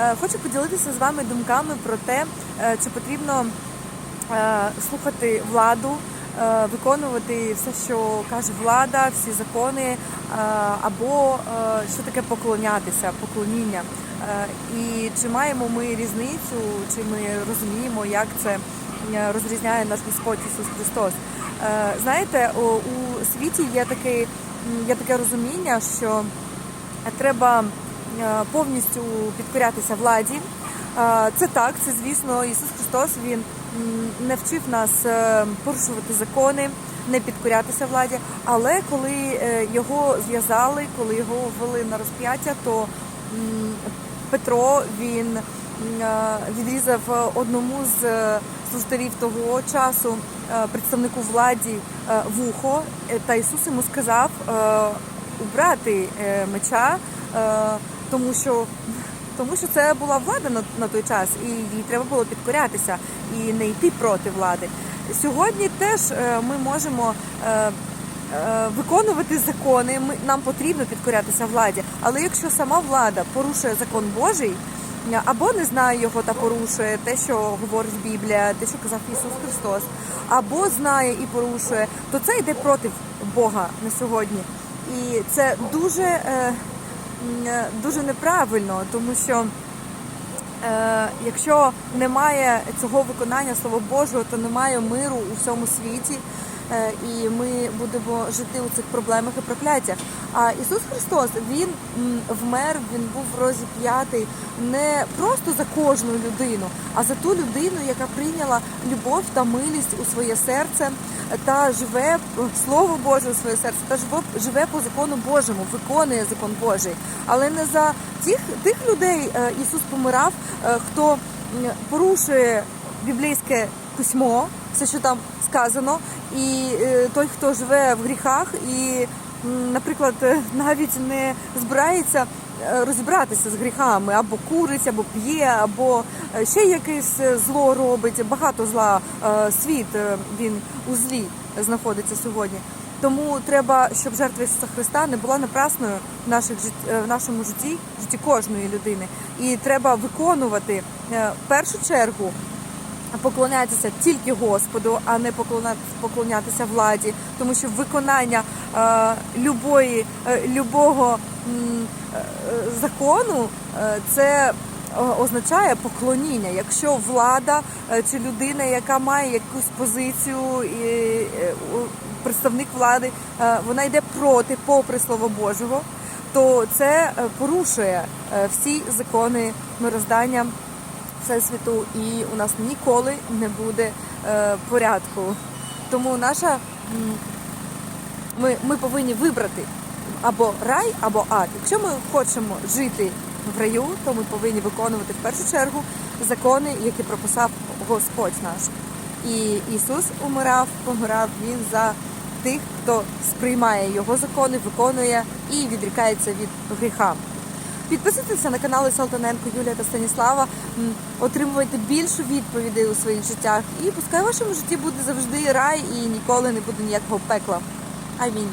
Е, Хочу поділитися з вами думками про те, е, чи потрібно е, слухати владу, виконувати все, що каже влада, всі закони, або що таке поклонятися, поклоніння. І чи маємо ми різницю, чи ми розуміємо, як це розрізняє наш Господь Ісус Христос. Знаєте, у світі є таке, є таке розуміння, що треба повністю підкорятися владі. Е, Це так, це звісно, Ісус Христос Він не вчив нас е, порушувати закони, не підкорятися владі. Але коли е, його зв'язали, коли його ввели на розп'яття, то Петро він е, відрізав одному з е, служителів того часу, е, представнику владі, е, вухо, Е, та Ісус йому сказав е, убрати е, меча, е, тому що. Тому що це була влада на, на той час, і їй треба було підкорятися і не йти проти влади. Сьогодні теж е, ми можемо е, е, виконувати закони. Нам потрібно підкорятися владі. Але якщо сама влада порушує закон Божий, або не знає його та порушує те, що говорить Біблія, те, що казав Ісус Христос, або знає і порушує, то це йде проти Бога на сьогодні. І це дуже. Е, дуже неправильно, тому що е, якщо немає цього виконання Слова Божого, то немає миру у всьому світі. Е, І ми будемо жити у цих проблемах і прокляттях. А Ісус Христос Він вмер, Він був розіп'ятий не просто за кожну людину, а за ту людину, яка прийняла любов та милість у своє серце та живе Слово Боже у своє серце, та живе, живе по закону Божому, виконує закон Божий. Але не за тих, тих людей е, Ісус помирав, е, хто порушує біблійське письмо, все, що там сказано, і е, той, хто живе в гріхах, і, наприклад, е, навіть не збирається е, розібратися з гріхами, або курить, або п'є, або ще якесь зло робить. Багато зла світ він у злі знаходиться сьогодні. Тому треба, щоб жертва Ісуса Христа не була напрасною в наших в нашому житті, в житті кожної людини. І треба виконувати в першу чергу поклонятися тільки Господу, а не поклонятися, владі, тому що виконання е, любої, е, любого е, закону це означає поклоніння. Якщо влада чи людина, яка має якусь позицію, і представник влади, вона йде проти, попри слово Божого, то це порушує всі закони мироздання всесвіту, і у нас ніколи не буде е, порядку. Тому наша ми, ми повинні вибрати або рай, або ад. Якщо ми хочемо жити в раю, то ми повинні виконувати в першу чергу закони, які прописав Господь наш. І Ісус умирав, помирав Він за тих, хто сприймає його закони, виконує і відрікається від гріха. Підписуйтеся на канали Салтаненко, Юлія та Станіслава. Отримуйте більше відповідей у своїх життях. І пускай в вашому житті буде завжди рай і ніколи не буде ніякого пекла. Амінь.